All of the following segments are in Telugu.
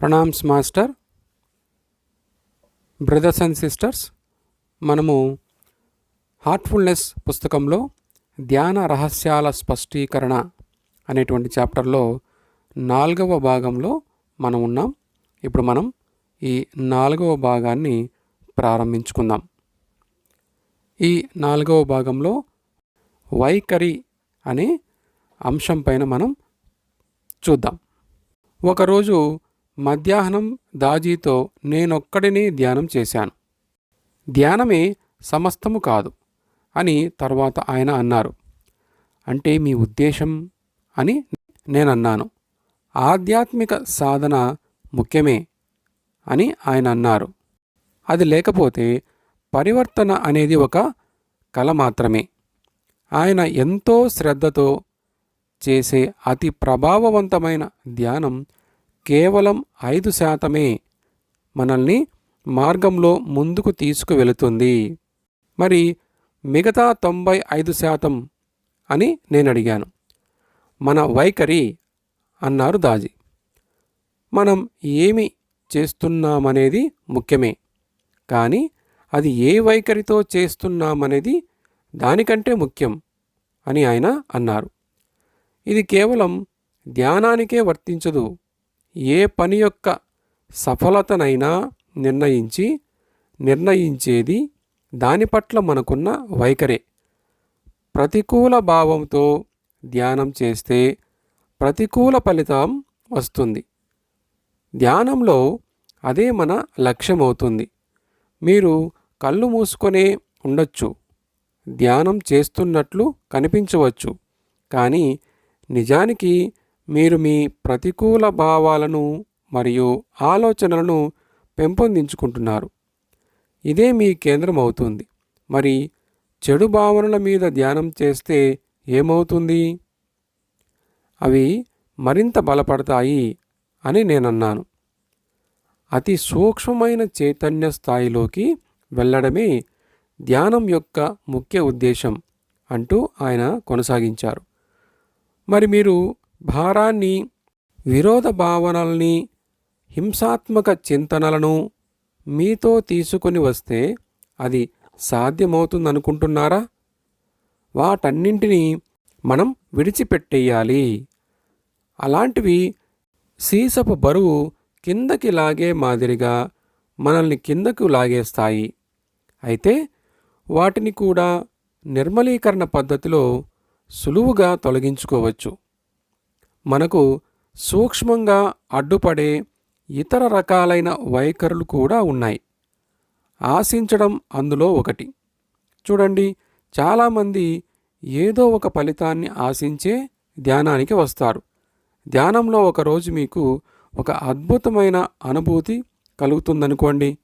Pranams master. Brothers and sisters మనము హార్ట్ఫుల్నెస్ పుస్తకంలో ధ్యాన రహస్యాల స్పష్టీకరణ అనేటువంటి చాప్టర్లో నాలుగవ భాగంలో మనం ఉన్నాం. ఇప్పుడు మనం ఈ నాలుగవ భాగాన్ని ప్రారంభించుకుందాం. ఈ నాలుగవ భాగంలో వైఖరి అనే అంశం పైన మనం చూద్దాం. ఒకరోజు మధ్యాహ్నం దాజీతో నేనొక్కడినే ధ్యానం చేశాను. ధ్యానమే సమస్తము కాదు అని తర్వాత ఆయన అన్నారు. అంటే మీ ఉద్దేశం అని నేనన్నాను. ఆధ్యాత్మిక సాధన ముఖ్యమే అని ఆయన అన్నారు. అది లేకపోతే పరివర్తన అనేది ఒక కళ మాత్రమే. ఆయన ఎంతో శ్రద్ధతో చేసే అతి ప్రభావవంతమైన ధ్యానం కేవలం ఐదు శాతమే మనల్ని మార్గంలో ముందుకు తీసుకువెళుతుంది. మరి మిగతా తొంభై ఐదు శాతం అని నేను అడిగాను మన వైఖరి అన్నారు దాజీ. మనం ఏమి చేస్తున్నామనేది ముఖ్యమే. కానీ అది ఏ వైఖరితో చేస్తున్నామనేది దానికంటే ముఖ్యం అని ఆయన అన్నారు. ఇది కేవలం ధ్యానానికే వర్తించదు. ఏ పని యొక్క సఫలతనైనా నిర్ణయించి నిర్ణయించేది దాని పట్ల మనకున్న వైఖరే. ప్రతికూల భావంతో ధ్యానం చేస్తే ప్రతికూల ఫలితం వస్తుంది. ధ్యానంలో అదే మన లక్ష్యం అవుతుంది మీరు కళ్ళు మూసుకొనే ఉండొచ్చు. ధ్యానం చేస్తున్నట్లు కనిపించవచ్చు. కానీ నిజానికి మీరు మీ ప్రతికూల భావాలను మరియు ఆలోచనలను పెంపొందించుకుంటున్నారు. ఇదే మీ కేంద్రం అవుతుంది మరి చెడు భావనల మీద ధ్యానం చేస్తే ఏమవుతుంది? అవి మరింత బలపడతాయి అని నేనన్నాను. అతి సూక్ష్మమైన చైతన్య స్థాయిలోకి వెళ్ళడమే ధ్యానం యొక్క ముఖ్య ఉద్దేశం అంటూ ఆయన కొనసాగించారు. మరి మీరు భారాన్ని విరోధ భావనల్ని హింసాత్మక చింతనలను మీతో తీసుకొని వస్తే అది సాధ్యమవుతుందనుకుంటున్నారా? వాటన్నింటినీ మనం విడిచిపెట్టేయాలి. అలాంటివి సీసపు బరువు కిందకి లాగే మాదిరిగా మనల్ని కిందకు లాగేస్తాయి. అయితే వాటిని కూడా నిర్మలీకరణ పద్ధతిలో సులువుగా తొలగించుకోవచ్చు. మనకు సూక్ష్మంగా అడ్డుపడే ఇతర రకాలైన వైఖరులు కూడా ఉన్నాయి. ఆశించడం అందులో ఒకటి. చూడండి చాలామంది ఏదో ఒక ఫలితాన్ని ఆశించే ధ్యానానికి వస్తారు. ధ్యానంలో ఒకరోజు మీకు ఒక అద్భుతమైన అనుభూతి కలుగుతుందనుకోండి.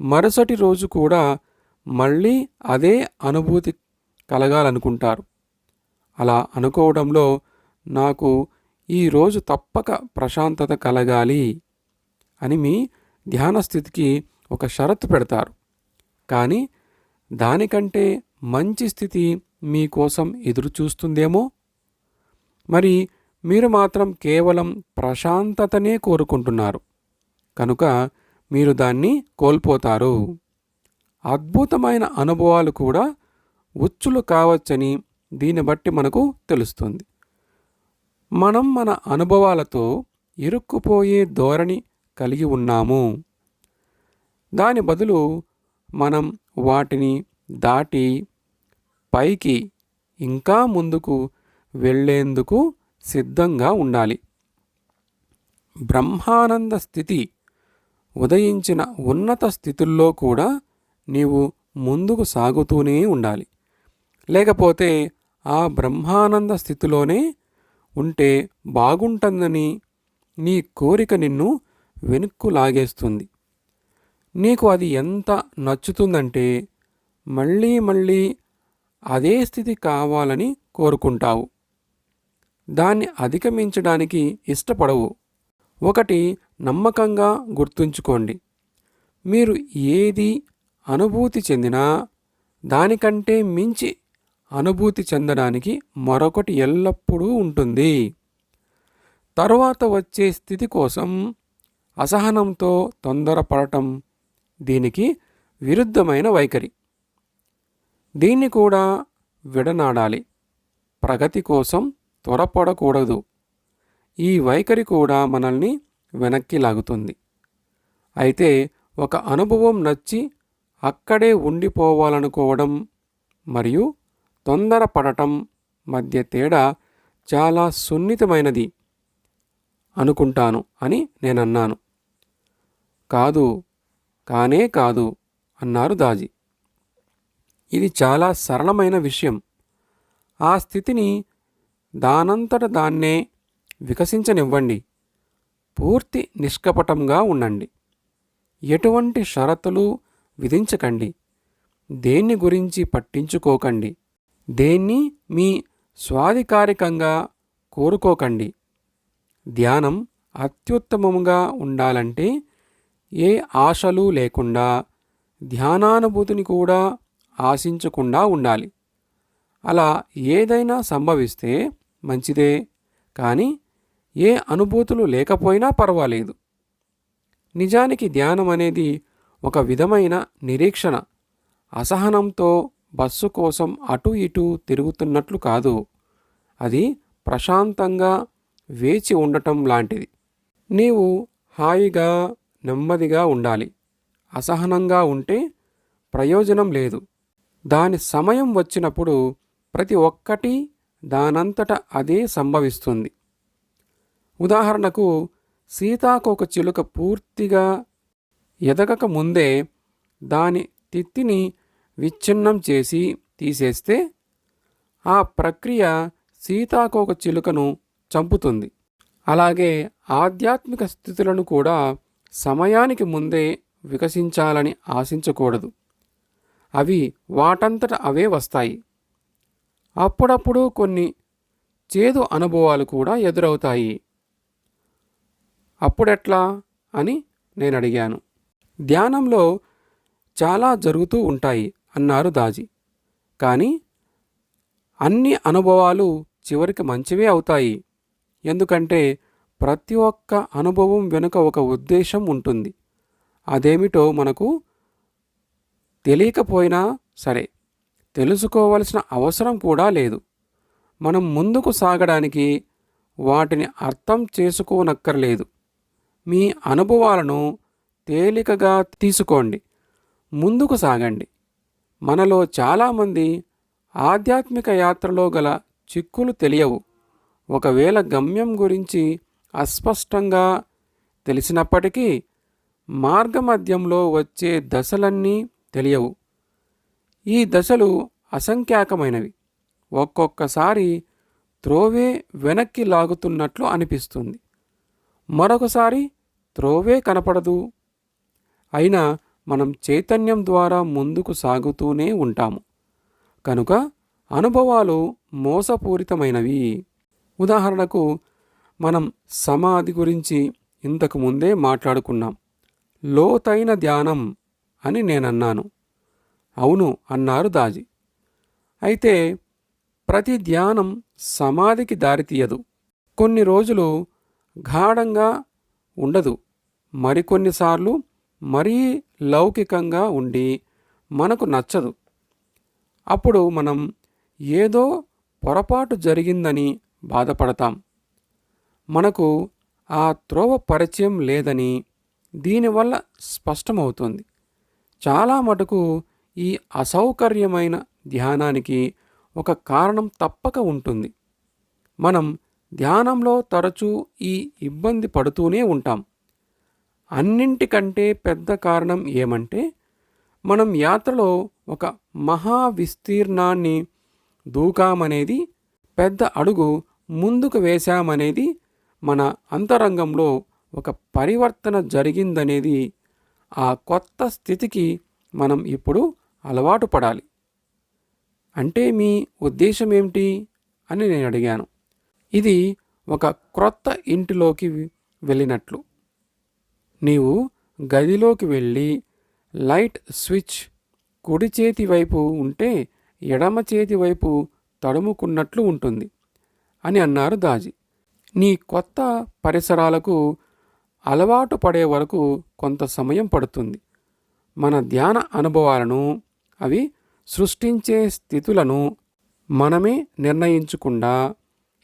మరుసటి రోజు కూడా మళ్ళీ అదే అనుభూతి కలగాలనుకుంటారు. అలా అనుకోవడంలో నాకు ఈరోజు తప్పక ప్రశాంతత కలగాలి అని మీ ధ్యాన స్థితికి ఒక షరతు పెడతారు. కానీ దానికంటే మంచి స్థితి మీకోసం ఎదురు చూస్తుందేమో? మరి మీరు మాత్రం కేవలం ప్రశాంతతనే కోరుకుంటున్నారు. కనుక మీరు దాన్ని కోల్పోతారు. అద్భుతమైన అనుభవాలు కూడా ఉచ్చులు కావచ్చని దీన్ని బట్టి మనకు తెలుస్తుంది. మనం మన అనుభవాలతో ఇరుక్కుపోయే ధోరణి కలిగి ఉన్నాము. దాని బదులు మనం వాటిని దాటి పైకి ఇంకా ముందుకు వెళ్ళేందుకు సిద్ధంగా ఉండాలి. బ్రహ్మానంద స్థితి ఉదయించిన ఉన్నత స్థితుల్లో కూడా నీవు ముందుకు సాగుతూనే ఉండాలి. లేకపోతే ఆ బ్రహ్మానంద స్థితిలోనే ఉంటే బాగుంటుందని నీ కోరిక నిన్ను వెనుక్కు లాగేస్తుంది. నీకు అది ఎంత నచ్చుతుందంటే మళ్ళీ మళ్ళీ అదే స్థితి కావాలని కోరుకుంటావు. దాన్ని అధిగమించడానికి ఇష్టపడవు. ఒకటి నమ్మకంగా గుర్తుంచుకోండి. మీరు ఏది అనుభూతి చెందినా దానికంటే మించి అనుభూతి చెందడానికి మరొకటి ఎల్లప్పుడూ ఉంటుంది. తరువాత వచ్చే స్థితి కోసం అసహనంతో తొందరపడటం దీనికి విరుద్ధమైన వైఖరి. దీన్ని కూడా విడనాడాలి. ప్రగతి కోసం త్వరపడకూడదు. ఈ వైఖరి కూడా మనల్ని వెనక్కి లాగుతుంది. అయితే ఒక అనుభవం నచ్చి అక్కడే ఉండిపోవాలనుకోవడం మరియు తొందరపడటం మధ్య తేడా చాలా సున్నితమైనది అనుకుంటాను అని నేనన్నాను. కాదు కానే కాదు అన్నారు దాజీ. ఇది చాలా సరళమైన విషయం. ఆ స్థితిని దానంతట దాన్నే వికసించనివ్వండి. పూర్తి నిష్కపటంగా ఉండండి. ఎటువంటి షరతులు విధించకండి. దేన్ని గురించి పట్టించుకోకండి. దేన్ని మీ స్వాధికారికంగా కోరుకోకండి. ధ్యానం అత్యుత్తమముగా ఉండాలంటే ఏ ఆశలు లేకుండా ధ్యానానుభూతిని కూడా ఆశించకుండా ఉండాలి. అలా ఏదైనా సంభవిస్తే మంచిదే కానీ ఏ అనుభూతులు లేకపోయినా పర్వాలేదు. నిజానికి ధ్యానం అనేది ఒక విధమైన నిరీక్షణ అసహనంతో బస్సు కోసం అటు ఇటు తిరుగుతున్నట్లు కాదు. అది ప్రశాంతంగా వేచి ఉండటం లాంటిది. నీవు హాయిగా నెమ్మదిగా ఉండాలి. అసహనంగా ఉంటే ప్రయోజనం లేదు. దాని సమయం వచ్చినప్పుడు ప్రతి ఒక్కటి దానంతట అదే సంభవిస్తుంది. ఉదాహరణకు సీతాకోక చిలుక పూర్తిగా ఎదగక ముందే దాని తిత్తిని విచ్ఛిన్నం చేసి తీసేస్తే ఆ ప్రక్రియ సీతాకోక చిలుకను చంపుతుంది. అలాగే ఆధ్యాత్మిక స్థితులను కూడా సమయానికి ముందే వికసించాలని ఆశించకూడదు. అవి వాటంతట అవే వస్తాయి. అప్పుడప్పుడు కొన్ని చేదు అనుభవాలు కూడా ఎదురవుతాయి. అప్పుడెట్లా అని నేను అడిగాను ధ్యానంలో చాలా జరుగుతూ ఉంటాయి. అన్నారు దాజీ. కానీ అన్ని అనుభవాలు చివరికి మంచివే అవుతాయి. ఎందుకంటే ప్రతి ఒక్క అనుభవం వెనుక ఒక ఉద్దేశం ఉంటుంది. అదేమిటో మనకు తెలియకపోయినా సరే తెలుసుకోవలసిన అవసరం కూడా లేదు. మనం ముందుకు సాగడానికి వాటిని అర్థం చేసుకోనక్కర్లేదు. మీ అనుభవాలను తేలికగా తీసుకోండి. ముందుకు సాగండి. మనలో చాలామంది ఆధ్యాత్మిక యాత్రలో గల చిక్కులు తెలియవు. ఒకవేళ గమ్యం గురించి అస్పష్టంగా తెలిసినప్పటికీ మార్గమధ్యంలో వచ్చే దశలన్నీ తెలియవు. ఈ దశలు అసంఖ్యాకమైనవి. ఒక్కొక్కసారి త్రోవే వెనక్కి లాగుతున్నట్లు అనిపిస్తుంది. మరొకసారి త్రోవే కనపడదు. అయినా మనం చైతన్యం ద్వారా ముందుకు సాగుతూనే ఉంటాము. కనుక అనుభవాలు మోసపూరితమైనవి. ఉదాహరణకు మనం సమాధి గురించి ఇంతకు ముందే మాట్లాడుకున్నాం. లోతైన ధ్యానం అని నేనన్నాను. అవును అన్నారు దాజీ. అయితే ప్రతి ధ్యానం సమాధికి దారితీయదు. కొన్ని రోజులు గాఢంగా ఉండదు. మరికొన్నిసార్లు మరీ లౌకికంగా ఉండి మనకు నచ్చదు. అప్పుడు మనం ఏదో పొరపాటు జరిగిందని బాధపడతాం. మనకు ఆ త్రోవ పరిచయం లేదని దీనివల్ల స్పష్టమవుతుంది. చాలా మటుకు ఈ అసౌకర్యమైన ధ్యానానికి ఒక కారణం తప్పక ఉంటుంది. మనం ధ్యానంలో తరచూ ఈ ఇబ్బంది పడుతూనే ఉంటాం. అన్నింటికంటే పెద్ద కారణం ఏమంటే మనం యాత్రలో ఒక మహా విస్తీర్ణాన్ని దూకామనేది పెద్ద అడుగు ముందుకు వేశామనేది మన అంతరంగంలో ఒక పరివర్తన జరిగిందనేది ఆ కొత్త స్థితికి మనం ఇప్పుడు అలవాటు పడాలి. అంటే మీ ఉద్దేశం ఏమిటి అని నేను అడిగాను. ఇది ఒక క్రొత్త ఇంటిలోకి వెళ్ళినట్లు. నీవు గదిలోకి వెళ్ళి లైట్ స్విచ్ కుడి చేతి వైపు ఉంటే ఎడమ చేతి వైపు తడుముకున్నట్లు ఉంటుంది అని అన్నారు దాజీ. నీ కొత్త పరిసరాలకు అలవాటు పడే వరకు కొంత సమయం పడుతుంది. మన ధ్యాన అనుభవాలను అవి సృష్టించే స్థితులను మనమే నిర్ణయించకుండా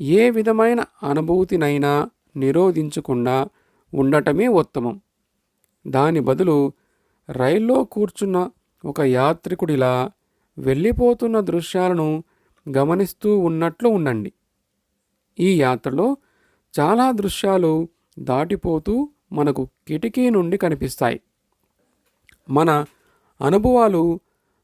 ఏ విధమైన అనుభూతినైనా నిరోధించకుండా ఉండటమే ఉత్తమం. దాని బదులు రైల్లో కూర్చున్న ఒక యాత్రికుడిలా వెళ్ళిపోతున్న దృశ్యాలను గమనిస్తూ ఉన్నట్లు ఉండండి. ఈ యాత్రలో చాలా దృశ్యాలు దాటిపోతూ మనకు కిటికీ నుండి కనిపిస్తాయి. మన అనుభవాలు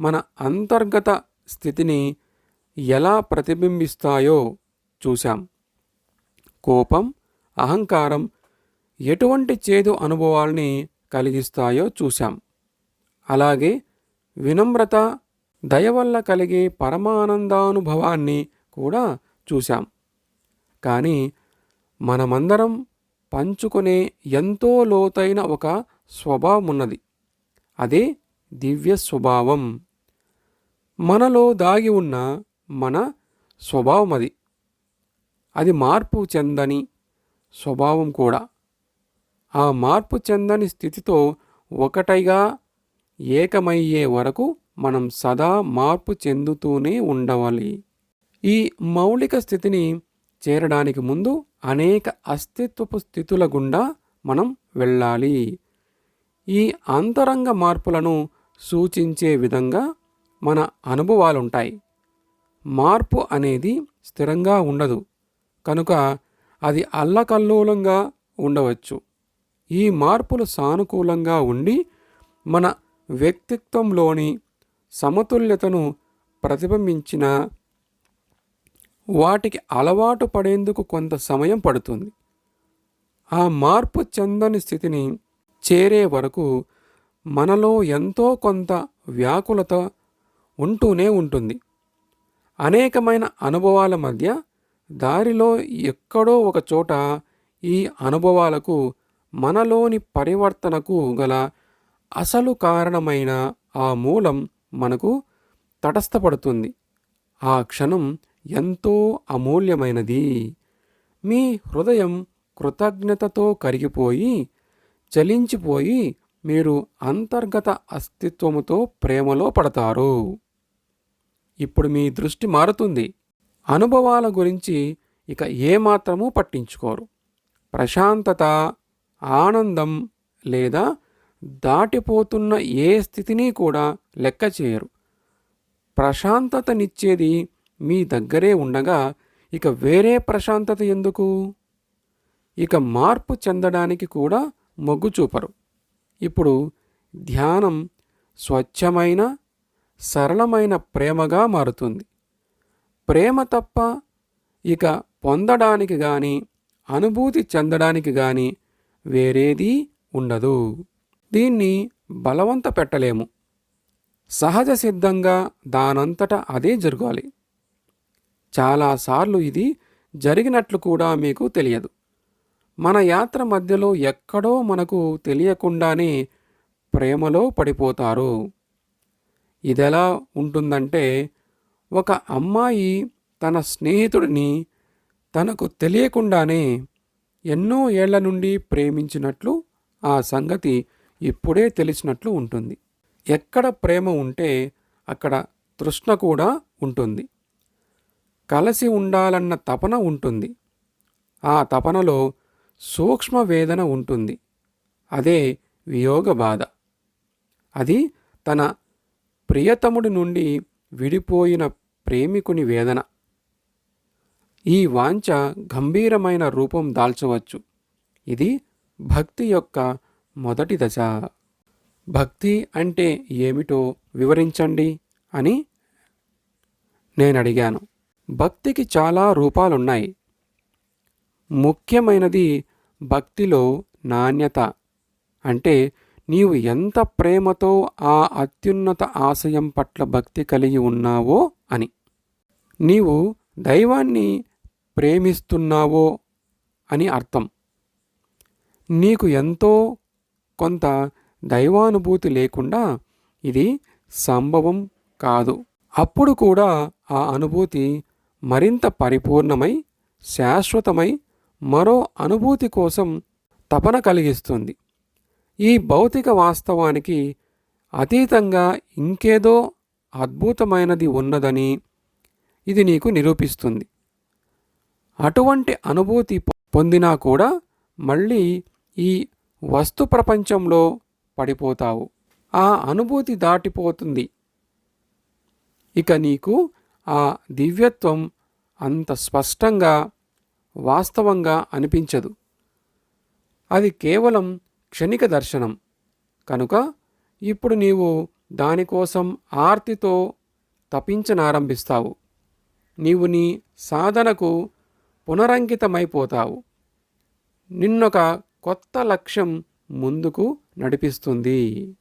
మన అంతర్గత స్థితిని ఎలా ప్రతిబింబిస్తాయో చూశాం. కోపం అహంకారం ఎటువంటి చేదు అనుభవాల్ని కలిగిస్తాయో చూశాం. అలాగే వినమ్రత దయ వల్ల కలిగే పరమానందానుభవాన్ని కూడా చూశాం. కానీ మనమందరం పంచుకునే ఎంతో లోతైన ఒక స్వభావం ఉన్నది అదే దివ్య స్వభావం. మనలో దాగి ఉన్న మన స్వభావం అది అది మార్పు చెందని స్వభావం కూడా. ఆ మార్పు చెందని స్థితితో ఒకటైగా ఏకమయ్యే వరకు మనం సదా మార్పు చెందుతూనే ఉండవాలి. ఈ మౌలిక స్థితిని చేరడానికి ముందు అనేక అస్తిత్వపు స్థితుల గుండా మనం వెళ్ళాలి. ఈ అంతరంగ మార్పులను సూచించే విధంగా మన అనుభవాలుంటాయి. మార్పు అనేది స్థిరంగా ఉండదు. కనుక అది అల్లకల్లోలంగా ఉండవచ్చు. ఈ మార్పులు సానుకూలంగా ఉండి మన వ్యక్తిత్వంలోని సమతుల్యతను ప్రతిబింబించిన వాటికి అలవాటు పడేందుకు కొంత సమయం పడుతుంది. ఆ మార్పు చెందని స్థితిని చేరే వరకు మనలో ఎంతో కొంత వ్యాకులత ఉంటూనే ఉంటుంది. అనేకమైన అనుభవాల మధ్య దారిలో ఎక్కడో ఒక చోట ఈ అనుభవాలకు మనలోని పరివర్తనకు గల అసలు కారణమైన ఆ మూలం మనకు తటస్థపడుతుంది. ఆ క్షణం ఎంతో అమూల్యమైనది. మీ హృదయం కృతజ్ఞతతో కరిగిపోయి చలించిపోయి మీరు అంతర్గత అస్తిత్వముతో ప్రేమలో పడతారు. ఇప్పుడు మీ దృష్టి మారుతుంది. అనుభవాల గురించి ఇక ఏమాత్రమూ పట్టించుకోరు. ప్రశాంతత ఆనందం లేదా దాటిపోతున్న ఏ స్థితిని కూడా లెక్క చేయరు. ప్రశాంతతనిచ్చేది మీ దగ్గరే ఉండగా ఇక వేరే ప్రశాంతత ఎందుకు? ఇక మార్పు చెందడానికి కూడా మొగ్గు చూపరు. ఇప్పుడు ధ్యానం స్వచ్ఛమైన సరళమైన ప్రేమగా మారుతుంది. ప్రేమ తప్ప ఇక పొందడానికి కానీ అనుభూతి చెందడానికి కానీ వేరేదీ ఉండదు. దీన్ని బలవంత పెట్టలేము సహజ సిద్ధంగా దానంతట అదే జరగాలి. చాలాసార్లు ఇది జరిగినట్లు కూడా మీకు తెలియదు. మన యాత్ర మధ్యలో ఎక్కడో మనకు తెలియకుండానే ప్రేమలో పడిపోతారు. ఇదెలా ఉంటుందంటే ఒక అమ్మాయి తన స్నేహితుడిని తనకు తెలియకుండానే ఎన్నో ఏళ్ళ నుండి ప్రేమించినట్లు ఆ సంగతి ఇప్పుడే తెలిసినట్లు ఉంటుంది. ఎక్కడ ప్రేమ ఉంటే అక్కడ తృష్ణ కూడా ఉంటుంది. కలిసి ఉండాలన్న తపన ఉంటుంది. ఆ తపనలో సూక్ష్మ వేదన ఉంటుంది. అదే వియోగ బాధ. అది తన ప్రియతముడి నుండి విడిపోయిన ప్రేమికుని వేదన. ఈ వాంఛ గంభీరమైన రూపం దాల్చవచ్చు. ఇది భక్తి యొక్క మొదటి దశ. భక్తి అంటే ఏమిటో వివరించండి అని నేను అడిగాను భక్తికి చాలా రూపాలున్నాయి. ముఖ్యమైనది భక్తిలో నాణ్యత. అంటే నీవు ఎంత ప్రేమతో ఆ అత్యున్నత ఆశయం పట్ల భక్తి కలిగి ఉన్నావో అని. నీవు దైవాన్ని ప్రేమిస్తున్నావో అని అర్థం. నీకు ఎంతో కొంత దైవానుభూతి లేకుండా ఇది సంభవం కాదు. అప్పుడు కూడా ఆ అనుభూతి మరింత పరిపూర్ణమై శాశ్వతమై మరో అనుభూతి కోసం తపన కలిగిస్తుంది. ఈ భౌతిక వాస్తవానికి అతీతంగా ఇంకేదో అద్భుతమైనది ఉన్నదని ఇది నీకు నిరూపిస్తుంది. అటువంటి అనుభూతి పొందినా కూడా మళ్ళీ ఈ వస్తు ప్రపంచంలో పడిపోతావు. ఆ అనుభూతి దాటిపోతుంది. ఇక నీకు ఆ దివ్యత్వం అంత స్పష్టంగా వాస్తవంగా అనిపించదు. అది కేవలం క్షణిక దర్శనం. కనుక ఇప్పుడు నీవు దానికోసం ఆర్తితో తపించనారంభిస్తావు. నీవు నీ సాధనకు పునరంకితమైపోతావు. నిన్నొక కొత్త లక్ష్యం ముందుకు నడిపిస్తుంది.